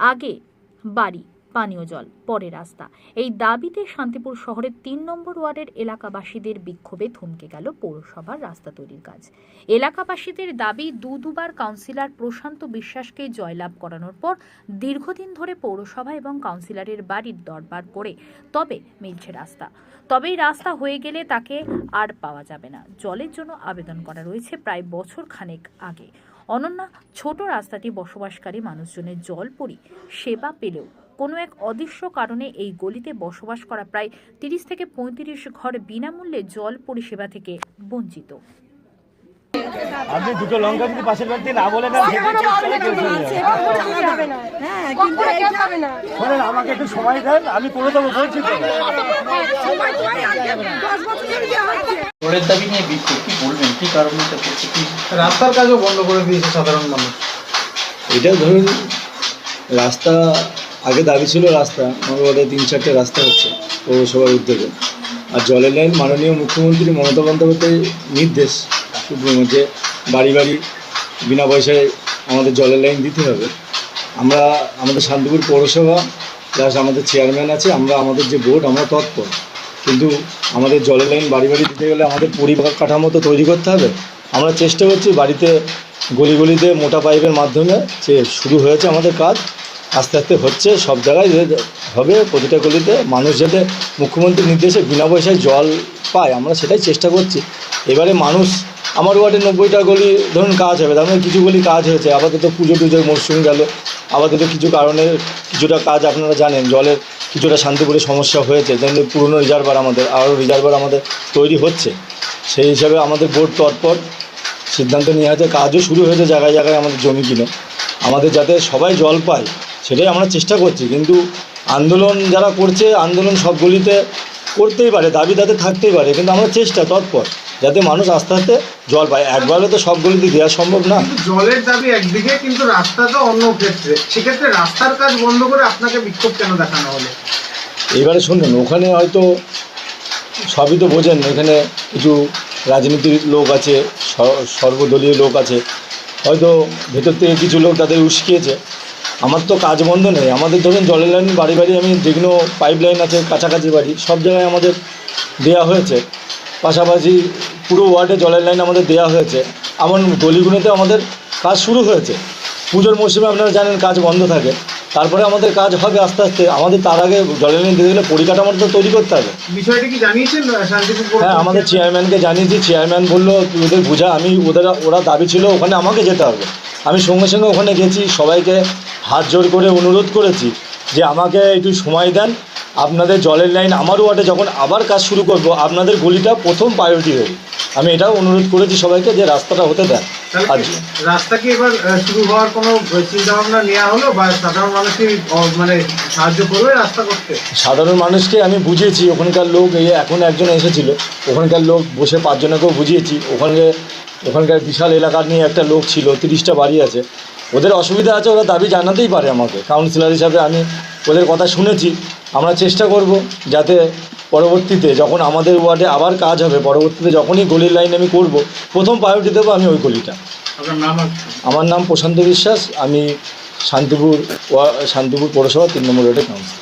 আগে বাড়ি, পানীয় জল, পরে রাস্তা। এই দাবিতে শান্তিপুর শহরের তিন নম্বর ওয়ার্ডের এলাকাবাসীদের বিক্ষোভে থমকে গেল পৌরসভার রাস্তা তৈরির কাজ। এলাকাবাসীদের দাবি, দু দুবার কাউন্সিলর প্রশান্ত বিশ্বাসকে জয়লাভ করানোর পর দীর্ঘদিন ধরে পৌরসভা এবং কাউন্সিলরের বাড়ির দরবার করে তবে মিলছে রাস্তা। তবেই রাস্তা হয়ে গেলে তাকে আর পাওয়া যাবে না। জলের জন্য আবেদন করা রয়েছে প্রায় বছর খানেক আগে। অনন্যা ছোট রাস্তাটি বসবাসকারী মানুষজনের জল পরি সেবা পেলেও কোনো এক অদৃশ্য কারণে এই গলিতে বসবাস করা প্রায় তিরিশ থেকে পঁয়ত্রিশ ঘর বিনামূল্যে জল পরিষেবা থেকে বঞ্চিত। আপনি দুটো লঙ্কা যদি পাশের বাড়িতে না বলে দেন। হ্যাঁ কিন্তু না। শোনেন আমাকে একটু সময় দেন আমি করে দেবো বলছি তো সময় তো এই আগে দশ বছর ধরে দেওয়া রোডের দাবি নিয়ে বিক্ষোভ। কি বলবেন? কি কারণে এটা করছে কি রাস্তার কাজও বন্ধ করে দিয়েছে সাধারণ মানুষ। এটা ধরুন রাস্তা আগে দাবি ছিল রাস্তা ওয়ার্ডে তিন চারটে রাস্তা হচ্ছে পৌরসভার উদ্যোগে। আর জলের লাইন মাননীয় মুখ্যমন্ত্রী মমতা বন্দ্যোপাধ্যায়ের নির্দেশ সুপ্রিম যে বাড়ি বাড়ি বিনা পয়সায় আমাদের জলের লাইন দিতে হবে। আমরা আমাদের শান্তিপুর পৌরসভা প্লাস আমাদের চেয়ারম্যান আছে আমরা আমাদের যে বোর্ড আমরা তৎপর। কিন্তু আমাদের জলের লাইন বাড়ি বাড়ি দিতে গেলে আমাদের পরিবার কাঠামো তো তৈরি করতে হবে। আমরা চেষ্টা করছি বাড়িতে গলি গলিতে মোটা পাইপের মাধ্যমে যে শুরু হয়েছে আমাদের কাজ, আস্তে আস্তে হচ্ছে, সব জায়গায় হবে প্রতিটা গলিতে মানুষ যাতে মুখ্যমন্ত্রীর নির্দেশে বিনা পয়সায় জল পায়, আমরা সেটাই চেষ্টা করছি। এবারে মানুষ, আমার ওয়ার্ডে নব্বইটা গলি ধরুন কাজ হবে, তার মধ্যে কিছু গলি কাজ হয়েছে, আপাতত পুজো টুজোর মরশুম গেল। আপাতত কিছু কারণে কিছুটা কাজ আপনারা জানেন, জলের কিছুটা শান্তিপুরে সমস্যা হয়েছে, যেমন পুরনো রিজার্ভার আমাদের, আরও রিজার্ভার আমাদের তৈরি হচ্ছে। সেই হিসাবে আমাদের বোর্ড তৎপর সিদ্ধান্ত নিয়ে আছে কাজও শুরু হয়েছে জায়গায় জায়গায় আমাদের জমি কিনে। আমাদের যাতে সবাই জল পায়, সেটাই আমরা চেষ্টা করছি। কিন্তু আন্দোলন যারা করছে, আন্দোলন সব গলিতে করতেই পারে, দাবি তাদের থাকতেই পারে, কিন্তু আমরা চেষ্টা তৎপর। যাতে মানুষ আস্তে আস্তে জল পায়। একবারে তো সব গলিতে দেওয়া সম্ভব না? জলের দাবি একদিকে কিন্তু রাস্তা তো অন্য ক্ষেত্রে। সেক্ষেত্রে রাস্তার কাজ বন্ধ করে আপনাকে বিক্ষোভ কেন দেখানো হলো? এইবারে শুনুন ওখানে হয়তো সবই তো বোঝেন এখানে কিছু রাজনীতির লোক আছে সর্বদলীয় লোক আছে। হয়তো ভেতর থেকে কিছু লোক তাদের উস্কিয়েছে। আমার তো কাজ বন্ধ নেই। আমাদের ধরুন জলের লাইন বাড়ি বাড়ি আমি যেগুলো পাইপ লাইন আছে কাছাকাছি বাড়ি সব জায়গায় আমাদের দেয়া হয়েছে। পাশাপাশি পুরো ওয়ার্ডে জলের লাইন আমাদের দেওয়া হয়েছে। এমন গলিগুলোতে আমাদের কাজ শুরু হয়েছে। পুজোর মৌসুমে আপনারা জানেন কাজ বন্ধ থাকে। তারপরে আমাদের কাজ হবে আস্তে আস্তে। আমাদের তার আগে জলের লাইন দিতে গেলে পরিকাঠামোটা তো তৈরি করতে হবে। বিষয়টি কি জানিয়েছেন শান্তিপুর হ্যাঁ আমাদের চেয়ারম্যানকে জানিয়েছি। চেয়ারম্যান বলল ওদের বোঝা আমি ওদের ওরা দাবি ছিল ওখানে আমাকে যেতে হবে। আমি সঙ্গে সঙ্গে ওখানে গেছি সবাইকে হাত জোর করে অনুরোধ করেছি যে আমাকে একটু সময় দেন। আপনাদের জলের লাইন আমার ওয়ার্ডে যখন আবার কাজ শুরু করব আপনাদের গলিটা প্রথম প্রায়োরিটি হবে আমি এটাও অনুরোধ করেছি সবাইকে যে রাস্তাটা হতে দেন। আর রাস্তা কি এবার শুরু হওয়ার কোনো চিন্তা ভাবনা নেওয়া হলো বা সাধারণ মানুষ কি আহ, মানে সাহায্য করবে রাস্তা করতে? সাধারণ মানুষকে আমি বুঝিয়েছি ওখানকার লোক এই এখন একজন এসেছিল ওখানকার লোক বসে পাঁচজনকেও বুঝিয়েছি ওখানে ওখানকার বিশাল এলাকা নিয়ে একটা লোক ছিল তিরিশটা বাড়ি আছে। ওদের অসুবিধা আছে ওরা দাবি জানাতেই পারে আমাকে। কাউন্সিলর হিসাবে আমি ওদের কথা শুনেছি আমরা চেষ্টা করব যাতে পরবর্তীতে যখন আমাদের ওয়ার্ডে আবার কাজ হবে পরবর্তীতে যখনই গলির লাইন আমি করব প্রথম প্রায়োরিটি দেবো আমি ওই গলিটা? আমার নাম প্রশান্ত বিশ্বাস আমি শান্তিপুর শান্তিপুর পৌরসভা তিন নম্বর ওয়ার্ডের কাউন্সিলর